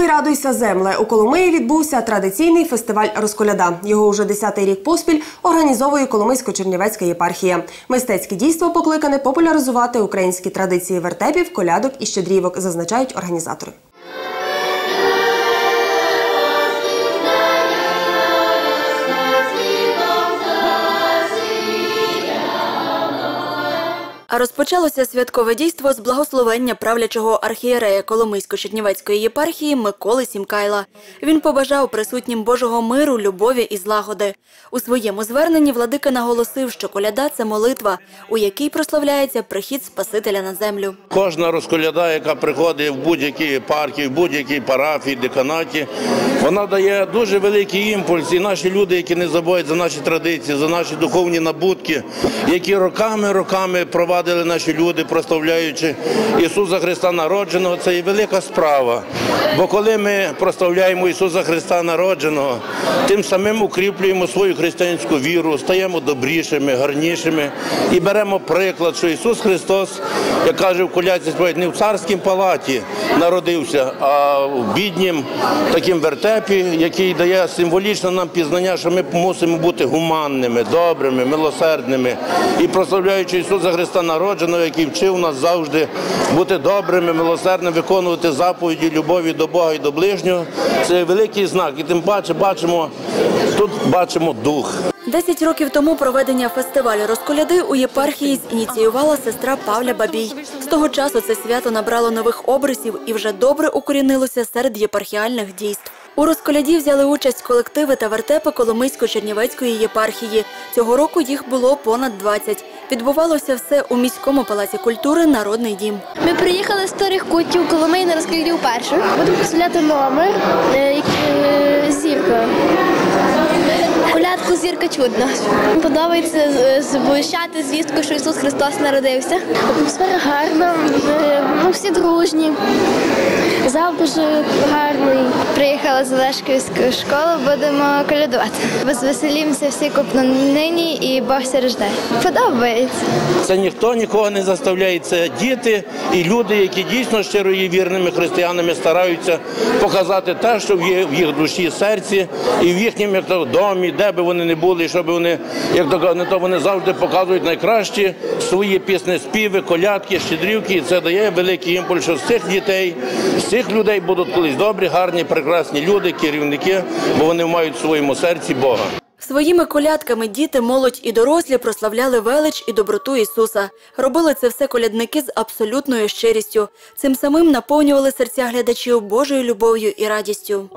Ой, радуйся, земле! У Коломиї відбувся традиційний фестиваль Розколяда. Його уже десятий рік поспіль організовує Коломийсько-Чернівецька єпархія. Мистецьке дійство покликане популяризувати українські традиції вертепів, колядок і щедрівок, зазначають організатори. А розпочалося святкове дійство з благословення правлячого архієрея Коломийсько-Чернівецької єпархії Миколи Сімкайла. Він побажав присутнім Божого миру, любові і злагоди. У своєму зверненні владика наголосив, що коляда це молитва, у якій прославляється прихід Спасителя на землю. Кожна розколяда, яка приходить в будь-якій єпархії, в будь-якій парафії, деканаті, вона дає дуже великий імпульс. І наші люди, які не забувають за наші традиції, за наші духовні набутки, які роками, роками провадили наші люди, прославляючи Ісуса Христа народженого, це є велика справа. Бо коли ми прославляємо Ісуса Христа народженого, тим самим укріплюємо свою християнську віру, стаємо добрішими, гарнішими і беремо приклад, що Ісус Христос, як каже в коляці, не в царській палаті народився, а в біднім таким вертепі, який дає символічно нам пізнання, що ми мусимо бути гуманними, добрими, милосердними і прославляючи Ісуса Христа народженого, який вчив нас завжди бути добрими, милосердними, виконувати заповіді любові до Бога і до ближнього. Це великий знак. І тим паче бачимо тут бачимо дух. Десять років тому проведення фестивалю розколяди у єпархії зініціювала сестра Павля Бабій. З того часу це свято набрало нових обрисів і вже добре укорінилося серед єпархіальних дійств. У розколяді взяли участь колективи та вертепи Коломийсько-Чернівецької єпархії. Цього року їх було понад 20. Відбувалося все у міському палаці культури Народний дім. Ми приїхали з старих кутів Коломиї на розкриття вперше. Будемо представляти номер е, зірка. Колядку зірка чудна. Подобається е, звістку, що Ісус Христос народився. Атмосфера гарна, ну, всі дружні. Зал дуже гарний. Приїхала з Олешківської школи, будемо колядувати. Возвеселімося всі купно нині і Бог рождає. Подобається. Це ніхто нікого не заставляє. Це діти і люди, які дійсно щиро є вірними християнами, стараються показати те, що в їх душі, серці і в їхньому домі, де би вони не були, щоб вони, як то не то вони завжди показують найкращі свої пісні, співи, колядки, щедрівки. І це дає великий імпульс, з цих дітей, цих людей будуть колись добрі, гарні, прекрасні люди, керівники, бо вони мають в своєму серці Бога. Своїми колядками діти, молодь і дорослі прославляли велич і доброту Ісуса. Робили це все колядники з абсолютною щирістю. Цим самим наповнювали серця глядачів Божою любов'ю і радістю.